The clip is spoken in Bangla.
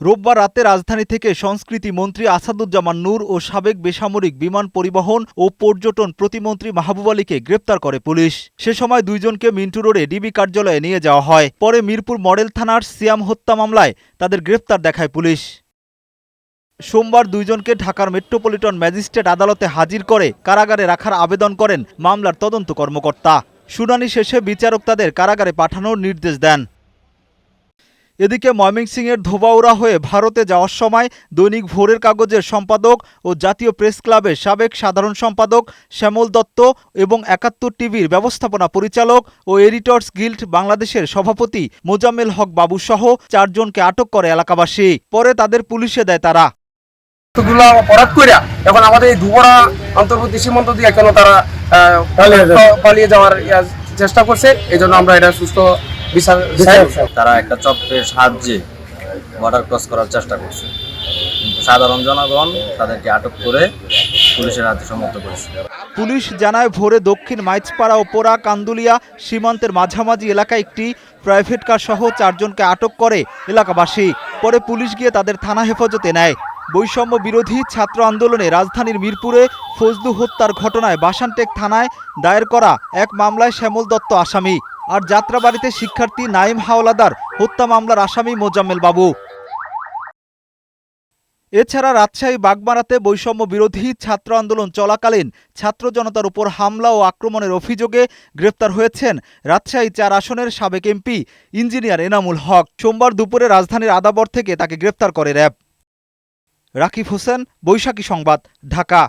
রোববার রাতে রাজধানী থেকে সংস্কৃতি মন্ত্রী আসাদুজ্জামান নূর ও সাবেক বেসামরিক বিমান পরিবহন ও পর্যটন প্রতিমন্ত্রী মাহবুব আলীকে গ্রেপ্তার করে পুলিশ। সে সময় দুইজনকে মিন্টু রোডে ডিবি কার্যালয়ে নিয়ে যাওয়া হয়। পরে মিরপুর মডেল থানার সিয়াম হত্যা মামলায় তাদের গ্রেপ্তার দেখায় পুলিশ। সোমবার দুইজনকে ঢাকার মেট্রোপলিটন ম্যাজিস্ট্রেট আদালতে হাজির করে কারাগারে রাখার আবেদন করেন মামলার তদন্ত কর্মকর্তা। শুনানি শেষে বিচারক তাদের কারাগারে পাঠানোর নির্দেশ দেন। এদিকে ময়মনসিংহের ধোবাউড়া হয়ে ভারতে যাওয়ার সময় দৈনিক ভোরের কাগজের সম্পাদক ও জাতীয় প্রেস ক্লাবের সাবেক সাধারণ সম্পাদক শ্যামল দত্ত এবং একাত্তর টিভির ব্যবস্থাপনা পরিচালক ও এডিটর্স গিল্ড বাংলাদেশের সভাপতি মোজাম্মেল হক বাবুসহ চারজনকে আটক করে এলাকাবাসী। পরে তাদের পুলিশে দেয় তারা। গুলো অপরাধ কইরা এখন আমাদের এই দুবরা অন্তর্বর্তী সীমান্ত দিয়ে কেন তারা পালিয়ে যাওয়ার চেষ্টা করছে? এই জন্য আমরা এটা সুস্থ। তারা একটা চক্রের সাহায্যে বর্ডার ক্রস করার চেষ্টা করছে। কিন্তু সাধারণ জনগণ তাদেরকে আটক করে পুলিশের হাতে সমর্থ করেছে। পুলিশ জানায় ভোরে দক্ষিণ মাইজপাড়া ও পোড়া কান্দুলিয়া সীমান্তের মাঝামাঝি এলাকায় একটি প্রাইভেট কার সহ চারজনকে আটক করে এলাকাবাসী। পরে পুলিশ গিয়ে তাদের থানা হেফাজতে নেয়। বৈষম্য বিরোধী ছাত্র আন্দোলনে রাজধানীর মিরপুরে ফজলু হত্যার ঘটনায় বাসানটেক থানায় দায়ের করা এক মামলায় শ্যামল দত্ত আসামি। আর যাত্রাবাড়িতে শিক্ষার্থী নাইম হাওলাদার হত্যা মামলার আসামি মোজাম্মেল বাবু। এছাড়া রাজশাহী বাগমারাতে বৈষম্য বিরোধী ছাত্র আন্দোলন চলাকালীন ছাত্র জনতার উপর হামলা ও আক্রমণের অভিযোগে গ্রেপ্তার হয়েছেন রাজশাহী চার আসনের সাবেক এমপি ইঞ্জিনিয়ার এনামুল হক। সোমবার দুপুরে রাজধানীর আদাবর থেকে তাকে গ্রেপ্তার করে র্যাব। রাকিব হোসেন, বৈশাখী সংবাদ, ঢাকা।